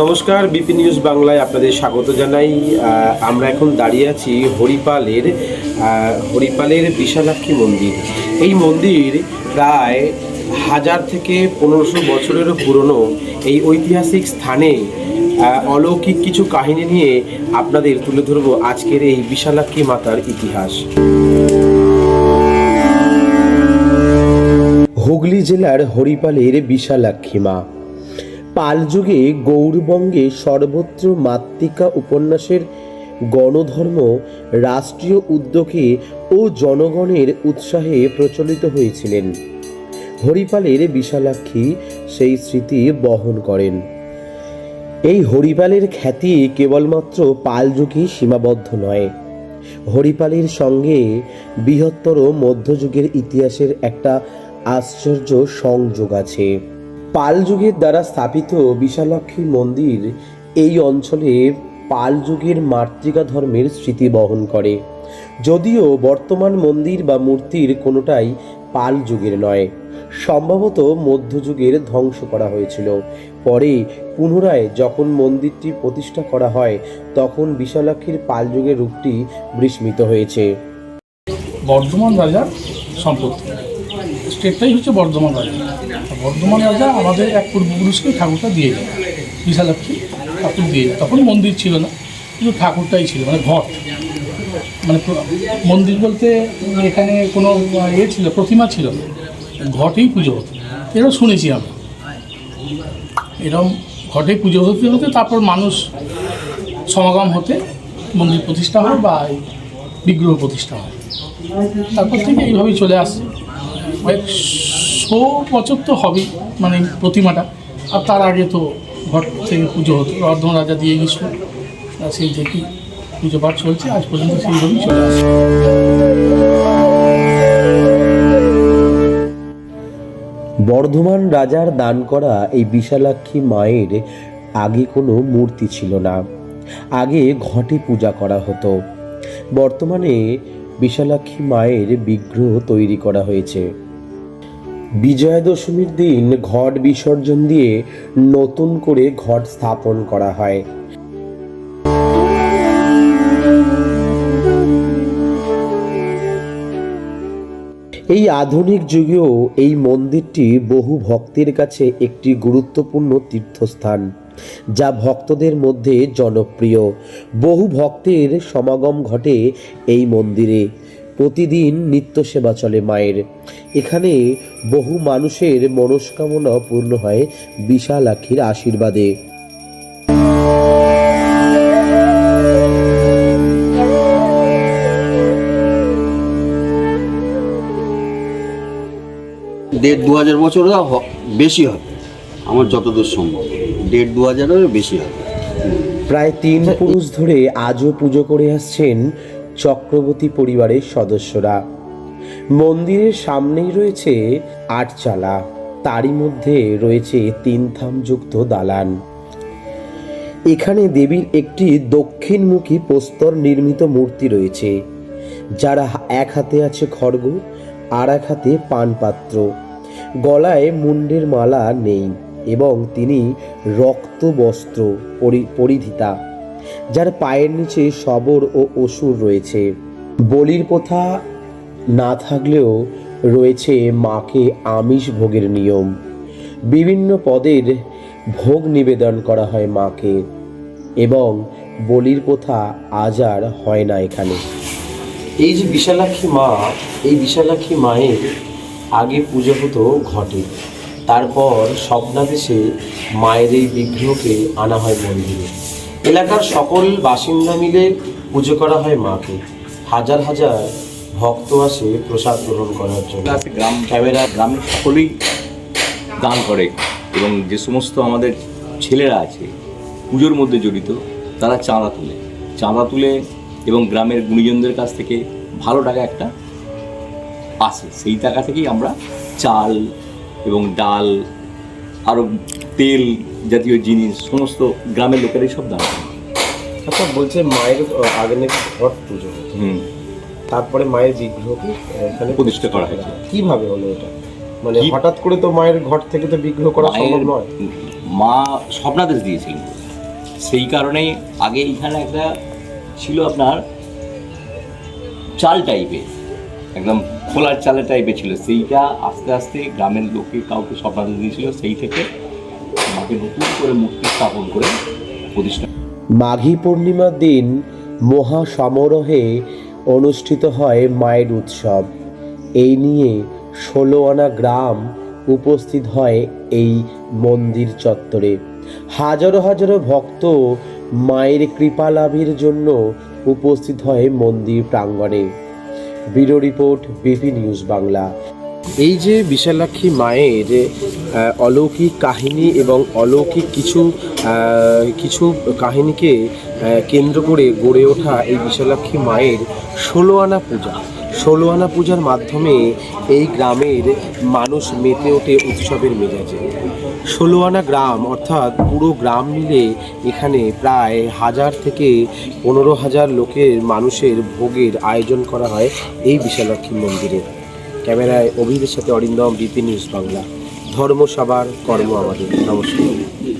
নমস্কার, BP news বাংলায় আপনাদের স্বাগত জানাই। আমরা এখন দাঁড়িয়ে আছি হরিপালের হরিপালের বিশালাক্ষী মন্দির। এই মন্দির প্রায় হাজার থেকে পনেরোশো বছরেরও পুরনো। এই ঐতিহাসিক স্থানে অলৌকিক কিছু কাহিনী নিয়ে আপনাদের তুলে ধরবো আজকের এই বিশালাক্ষী মাতার ইতিহাস। হুগলি জেলার হরিপালের বিশালাক্ষী মা। পাল যুগে গৌরবঙ্গে সর্বত্র মাতৃকা উপন্যাসের গণধর্ম রাষ্ট্রীয় উদ্যোগে ও জনগণের উৎসাহে প্রচলিত হয়েছিলেন। হরিপালের বিশালাক্ষী সেই স্মৃতি বহন করেন। এই হরিপালের খ্যাতি কেবলমাত্র পাল যুগে সীমাবদ্ধ নয়। হরিপালের সঙ্গে বৃহত্তর মধ্যযুগের ইতিহাসের একটা আশ্চর্য সংযোগ আছে। পাল যুগের দ্বারা স্থাপিত বিশালাক্ষী মন্দির এই অঞ্চলে পাল যুগের মাতৃকা ধর্মের স্মৃতি বহন করে। যদিও বর্তমান মন্দির বা মূর্তির কোনোটাই পাল যুগের নয়, সম্ভবত মধ্যযুগের ধ্বংস করা হয়েছিল। পরে পুনরায় যখন মন্দিরটি প্রতিষ্ঠা করা হয়, তখন বিশালাক্ষীর পাল যুগের রূপটি বিস্মিত হয়েছে। বর্ধমান রাজার সম্পত্তি। স্টেটটাই হচ্ছে বর্ধমান রাজা। বর্ধমান রাজা আমাদের এক পূর্বপুরুষকে ঠাকুরটা দিয়ে যায়। বিশালাক্ষী ঠাকুর দিয়ে যায়। তখন মন্দির ছিল না কিন্তু ঠাকুরটাই ছিল মানে ঘট। মানে মন্দির বলতে এখানে কোনো ইয়ে ছিল, প্রতিমা ছিল না। ঘটেই পুজো হতো। এরকম শুনেছি আমরা। এরকম ঘটেই পুজো হতে হতে তারপর মানুষ সমাগম হতে মন্দির প্রতিষ্ঠা হয় বা বিগ্রহ প্রতিষ্ঠা হয়। তারপর থেকে এইভাবেই চলে আসছে। কয়েকশো বছর তো হবেই মানে প্রতিমাটা। আর তার আগে তো ঘর থেকে পুজো হতো বর্ধমান রাজা দিয়ে গেছিল সেই থেকেই পুজো পাঠ চলছে, আজ পর্যন্ত সেইভাবেই চলে বর্ধমান রাজার দান করা এই বিশালাক্ষী মায়ের আগে কোনো মূর্তি ছিল না। আগে ঘটে পূজা করা হতো। বর্তমানে বিশালাক্ষী মায়ের বিগ্রহ তৈরি করা হয়েছে। বিজয়া দশমীর দিন ঘট বিসর্জন দিয়ে নতুন করে ঘট স্থাপন করা হয়। এই আধুনিক যুগেও এই মন্দিরটি বহু ভক্তের কাছে একটি গুরুত্বপূর্ণ তীর্থস্থান। যা ভক্তদের মধ্যে জনপ্রিয়। বহু ভক্তের সমাগম ঘটে এই মন্দিরে। প্রতিদিন নিত্য সেবা চলে মায়ের। এখানে বহু মানুষের মনস্কামনা পূর্ণ হয় বিশালাক্ষীর আশীর্বাদে। দেড় দু হাজার বছর বেশি হবে আমার যতদূর সম্ভব। দেড় দু হাজারেরও বেশি হবে। প্রায় তিন পুরুষ ধরে আজও পুজো করে আসছেন চক্রবর্তী পরিবারের সদস্যরা। মন্দিরের সামনেই রয়েছে আটচালা। তারই মধ্যে রয়েছে তিন থামযুক্ত দালান। এখানে দেবীর একটি দক্ষিণমুখী প্রস্তর নির্মিত মূর্তি রয়েছে, যারা এক হাতে আছে খড়গ, আর এক হাতে পানপাত্র। গলায় মুন্ডের মালা নেই। এবং তিনি রক্ত বস্ত্র পরি- পরিধিতা, যার পায়ের নিচে শবর ও অসুর রয়েছে। বলির প্রথা না থাকলেও রয়েছে মাকে আমিষ ভোগের নিয়ম। বিভিন্ন পদের ভোগ নিবেদন করা হয় মাকে, এবং বলির প্রথা আজ আর হয় না এখানে। এই যে বিশালাক্ষী মা, এই বিশালাক্ষী মায়ের আগে পুজো হতো ঘটে। তারপর স্বপ্নাদেশে মায়ের এই বিগ্রহকে আনা হয় মন্দিরে। এলাকার সকল বাসিন্দা মিলে পুজো করা হয় মাকে। হাজার হাজার ভক্ত আসে প্রসাদ গ্রহণ করার জন্য। গ্রাম ক্যামেরা গ্রামের সকলেই দান করে এবং যে সমস্ত আমাদের ছেলেরা আছে, পুজোর মধ্যে জড়িত, তারা চাঁদা তুলে। চাঁদা তুলে এবং গ্রামের গুণীজনদের কাছ থেকে ভালো টাকা একটা আসে। সেই টাকা থেকেই আমরা চাল এবং ডাল আরও তেল জাতীয় জিনিস সমস্ত গ্রামের লোকেরাই সব দান করে। আচ্ছা বলছে মায়ের আগে নাকি ঘট পুজো। হুম। তারপরে মায়ের বিগ্রহকে এখানে প্রতিষ্ঠা করা হয়েছে। কীভাবে হলো এটা? মানে হঠাৎ করে তো মায়ের ঘট থেকে তো বিগ্রহ করা সম্ভব নয়? মা স্বপ্নাদেশ দিয়েছিলেন সেই কারণেই আগে এখানে একটা ছিল আপনার চাল টাইপের একদম খোলার চালের টাইপের ছিল। সেইটা আস্তে আস্তে গ্রামের লোকে কাউকে স্বপ্নাতে দিয়েছিল, সেই থেকে মাকে নতুন করে মূর্তি স্থাপন করে প্রতিষ্ঠা মাঘী পূর্ণিমার দিন মহা সমারোহে অনুষ্ঠিত হয় মায়ের উৎসব। এই নিয়ে ষোলো আনা গ্রাম উপস্থিত হয় এই মন্দির চত্বরে। হাজারো হাজারো ভক্ত মায়ের কৃপা লাভের জন্য উপস্থিত হয় মন্দির প্রাঙ্গণে। Bureau report BP news Bangla. এই যে বিশালাক্ষী মায়ের অলৌকিক কাহিনী এবং অলৌকিক কিছু কিছু কাহিনীকে কেন্দ্র করে গড়ে ওঠা এই বিশালাক্ষী মায়ের ষোলো আনা পূজা। ষোলো আনা পূজার মাধ্যমে এই গ্রামের মানুষ মেতে ওঠে উৎসবের মেজাজে। ষোলোয়ানা গ্রাম অর্থাৎ পুরো গ্রাম মিলে এখানে প্রায় হাজার থেকে পনেরো হাজার লোকের মানুষের ভোগের আয়োজন করা হয় এই বিশালক্ষী মন্দিরে। ক্যামেরায় অভিদের সাথে অরিন্দম, বিপি নিউজ বাংলা। ধর্ম সবার কর্ম আমাদের। নমস্কার।